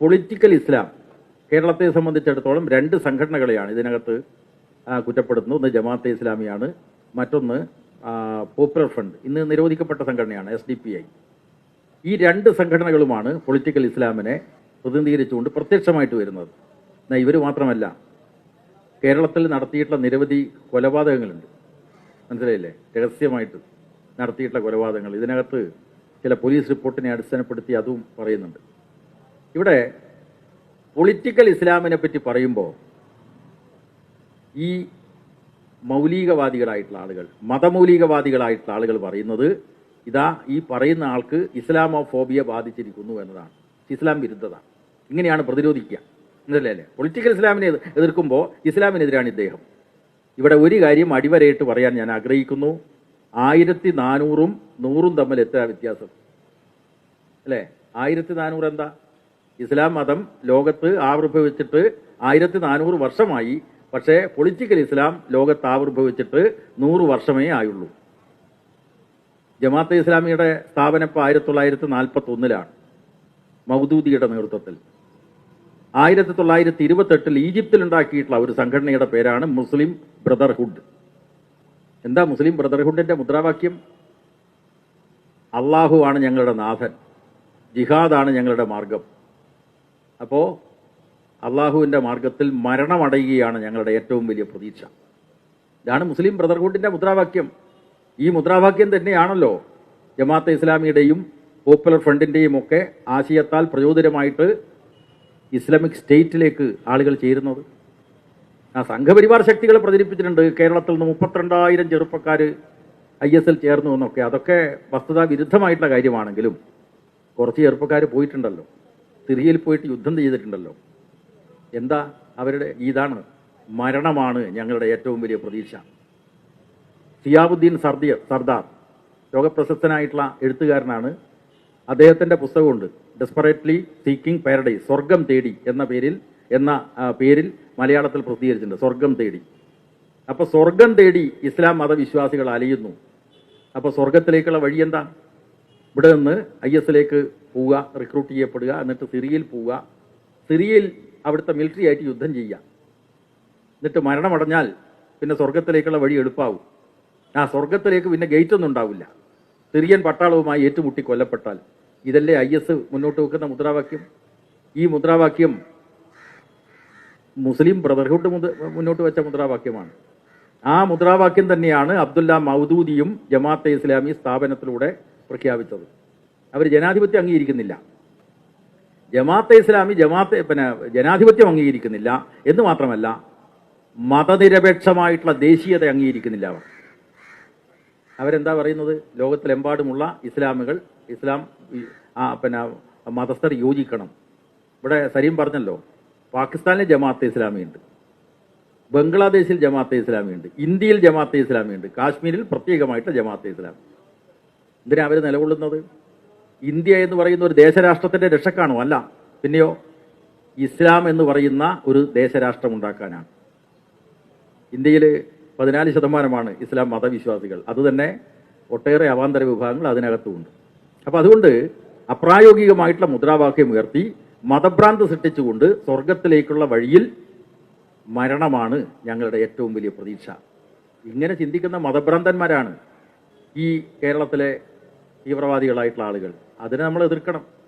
Political ഇസ്ലാം കേരളത്തെ സംബന്ധിച്ചിടത്തോളം രണ്ട് സംഘടനകളെയാണ് ഇതിനകത്ത് കുറ്റപ്പെടുത്തുന്നത്. ഒന്ന് ജമാഅത്തെ ഇസ്ലാമിയാണ് മറ്റൊന്ന് പോപ്പുലർ ഫ്രണ്ട്. ഇന്ന് നിരോധിക്കപ്പെട്ട സംഘടനയാണ് എസ് ഡി പി ഐ ഈ രണ്ട് സംഘടനകളുമാണ് പൊളിറ്റിക്കൽ ഇസ്ലാമിനെ പ്രതിനിധീകരിച്ചുകൊണ്ട് പ്രത്യക്ഷമായിട്ട് വരുന്നത്. എന്നാൽ ഇവർ മാത്രമല്ല കേരളത്തിൽ നടത്തിയിട്ടുള്ള നിരവധി കൊലപാതകങ്ങളുണ്ട്. മനസ്സിലായില്ലേ? രഹസ്യമായിട്ട് നടത്തിയിട്ടുള്ള കൊലപാതകങ്ങൾ. ഇതിനകത്ത് ചില പോലീസ് റിപ്പോർട്ടിനെ അടിസ്ഥാനപ്പെടുത്തി അതും പറയുന്നുണ്ട്. ഇവിടെ പൊളിറ്റിക്കൽ ഇസ്ലാമിനെ പറ്റി പറയുമ്പോൾ ഈ മൗലികവാദികളായിട്ടുള്ള ആളുകൾ മതമൗലികവാദികളായിട്ടുള്ള ആളുകൾ പറയുന്നത് ഇതാ ഈ പറയുന്ന ആൾക്ക് ഇസ്ലാമോ ഫോബിയ ബാധിച്ചിരിക്കുന്നു എന്നതാണ്. ഇസ്ലാം വിരുദ്ധത ഇങ്ങനെയാണ് പ്രതിരോധിക്കുക. എന്നല്ലേ അല്ലേ? പൊളിറ്റിക്കൽ ഇസ്ലാമിനെ എതി- എതിർക്കുമ്പോൾ ഇസ്ലാമിനെതിരാണ് ഇദ്ദേഹം. ഇവിടെ ഒരു കാര്യം അടിവരയിട്ട് പറയാൻ ഞാൻ ആഗ്രഹിക്കുന്നു. ആയിരത്തി നാനൂറും നൂറും തമ്മിൽ എത്ര വ്യത്യാസം? അല്ലേ? ആയിരത്തി നാനൂറ് എന്താ? ഇസ്ലാം മതം ലോകത്ത് ആവിർഭവിച്ചിട്ട് ആയിരത്തി നാനൂറ് വർഷമായി. പക്ഷേ പൊളിറ്റിക്കൽ ഇസ്ലാം ലോകത്ത് ആവിർഭവിച്ചിട്ട് നൂറ് വർഷമേ ആയുള്ളൂ. ജമാഅത്തെ ഇസ്ലാമിയുടെ സ്ഥാപനം ഇപ്പോൾ ആയിരത്തി തൊള്ളായിരത്തി നാൽപ്പത്തി ഒന്നിലാണ് മൗദൂദിയുടെ നേതൃത്വത്തിൽ. ആയിരത്തി തൊള്ളായിരത്തി ഇരുപത്തെട്ടിൽ ഈജിപ്തിൽ ഉണ്ടാക്കിയിട്ടുള്ള ഒരു സംഘടനയുടെ പേരാണ് മുസ്ലിം ബ്രദർഹുഡ്. എന്താ മുസ്ലിം ബ്രദർഹുഡിന്റെ മുദ്രാവാക്യം? അള്ളാഹു ആണ് ഞങ്ങളുടെ നാഥൻ. ജിഹാദാണ് ഞങ്ങളുടെ മാർഗം. അപ്പോൾ അള്ളാഹുവിന്റെ മാർഗത്തിൽ മരണമടയുകയാണ് ഞങ്ങളുടെ ഏറ്റവും വലിയ പ്രതീക്ഷ. ഇതാണ് മുസ്ലിം ബ്രദർഹുഡിന്റെ മുദ്രാവാക്യം. ഈ മുദ്രാവാക്യം തന്നെയാണല്ലോ ജമാഅത്തെ ഇസ്ലാമിയുടെയും പോപ്പുലർ ഫ്രണ്ടിന്റെയും ഒക്കെ ആശയത്താൽ പ്രചോദിതമായിട്ട് ഇസ്ലാമിക് സ്റ്റേറ്റിലേക്ക് ആളുകൾ ചേരുന്നത്. ആ സംഘപരിവാർ ശക്തികൾ പ്രചരിപ്പിച്ചിട്ടുണ്ട്. കേരളത്തിൽ നിന്ന് മുപ്പത്തിരണ്ടായിരം ചെറുപ്പക്കാർ ഐ എസ് എൽ ചേർന്നു എന്നൊക്കെ. അതൊക്കെ വസ്തുതാ വിരുദ്ധമായിട്ടുള്ള കാര്യമാണെങ്കിലും കുറച്ച് ചെറുപ്പക്കാർ പോയിട്ടുണ്ടല്ലോ. സിറിയയിൽ പോയിട്ട് യുദ്ധം ചെയ്തിട്ടുണ്ടല്ലോ. എന്താ? അവരുടെ ഇതാണ് മരണമാണ് ഞങ്ങളുടെ ഏറ്റവും വലിയ പ്രതീക്ഷ. സിയാബുദ്ദീൻ സർദിയ സർദാർ ലോകപ്രശസ്തനായിട്ടുള്ള എഴുത്തുകാരനാണ്. അദ്ദേഹത്തിന്റെ പുസ്തകമുണ്ട് ഡെസ്പറേറ്റ്ലി സീക്കിംഗ് പാരഡൈസ് സ്വർഗം തേടി എന്ന പേരിൽ എന്ന പേരിൽ മലയാളത്തിൽ പ്രസിദ്ധീകരിച്ചിട്ടുണ്ട് സ്വർഗം തേടി. അപ്പോൾ സ്വർഗം തേടി ഇസ്ലാം മതവിശ്വാസികൾ അലയുന്നു. അപ്പോൾ സ്വർഗത്തിലേക്കുള്ള വഴി എന്താ? ഇവിടെ നിന്ന് ഐ എസിലേക്ക് പോവുക റിക്രൂട്ട് ചെയ്യപ്പെടുക എന്നിട്ട് സിറിയയിൽ പോവുക. സിറിയയിൽ അവിടുത്തെ മിലിറ്ററി ആയിട്ട് യുദ്ധം ചെയ്യുക. എന്നിട്ട് മരണമടഞ്ഞാൽ പിന്നെ സ്വർഗത്തിലേക്കുള്ള വഴി എളുപ്പാവും. ആ സ്വർഗത്തിലേക്ക് പിന്നെ ഗേറ്റ് ഒന്നും ഉണ്ടാവില്ല. സിറിയൻ പട്ടാളവുമായി ഏറ്റുമുട്ടി കൊല്ലപ്പെട്ടാൽ. ഇതല്ലേ ഐ എസ് മുന്നോട്ട് വെക്കുന്ന മുദ്രാവാക്യം? ഈ മുദ്രാവാക്യം മുസ്ലിം ബ്രദർഹുഡ് മുന്നോട്ട് വെച്ച മുദ്രാവാക്യമാണ്. ആ മുദ്രാവാക്യം തന്നെയാണ് അബ്ദുല്ല മൗദൂദിയും ജമാഅത്തെ ഇസ്ലാമി സ്ഥാപനത്തിലൂടെ പ്രഖ്യാപിച്ചത്. അവർ ജനാധിപത്യം അംഗീകരിക്കുന്നില്ല. ജമാഅത്തെ ഇസ്ലാമി ജമാഅത്തെ പിന്നെ ജനാധിപത്യം അംഗീകരിക്കുന്നില്ല എന്ന് മാത്രമല്ല മതനിരപേക്ഷമായിട്ടുള്ള ദേശീയത അംഗീകരിക്കുന്നില്ല അവർ. അവരെന്താ പറയുന്നത്? ലോകത്തിലെമ്പാടുമുള്ള ഇസ്ലാമുകൾ ഇസ്ലാം പിന്നെ മതസ്ഥർ യോജിക്കണം. ഇവിടെ സരീം പറഞ്ഞല്ലോ പാകിസ്ഥാനിൽ ജമാഅത്തെ ഇസ്ലാമിയുണ്ട് ബംഗ്ലാദേശിൽ ജമാഅത്തെ ഇസ്ലാമിയുണ്ട് ഇന്ത്യയിൽ ജമാഅത്തെ ഇസ്ലാമിയുണ്ട് കാശ്മീരിൽ പ്രത്യേകമായിട്ട് ജമാഅത്തെ ഇസ്ലാമി എന്തിനാ അവർ നിലകൊള്ളുന്നത്? ഇന്ത്യ എന്ന് പറയുന്ന ഒരു ദേശരാഷ്ട്രത്തിന്റെ രക്ഷക്കാണോ? അല്ല. പിന്നെയോ ഇസ്ലാം എന്ന് പറയുന്ന ഒരു ദേശരാഷ്ട്രം ഉണ്ടാക്കാനാണ്. ഇന്ത്യയിൽ പതിനാല് ശതമാനമാണ് ഇസ്ലാം മതവിശ്വാസികൾ. അതുതന്നെ ഒട്ടേറെ അവാന്തര വിഭാഗങ്ങൾ അതിനകത്തുമുണ്ട്. അപ്പോൾ അതുകൊണ്ട് അപ്രായോഗികമായിട്ടുള്ള മുദ്രാവാക്യം ഉയർത്തി മതഭ്രാന്ത് സൃഷ്ടിച്ചുകൊണ്ട് സ്വർഗത്തിലേക്കുള്ള വഴിയിൽ മരണമാണ് ഞങ്ങളുടെ ഏറ്റവും വലിയ പ്രതീക്ഷ. ഇങ്ങനെ ചിന്തിക്കുന്ന മതഭ്രാന്തന്മാരാണ് ഈ കേരളത്തിലെ തീവ്രവാദികളായിട്ടുള്ള ആളുകൾ. അതിനെ നമ്മൾ എതിർക്കണം.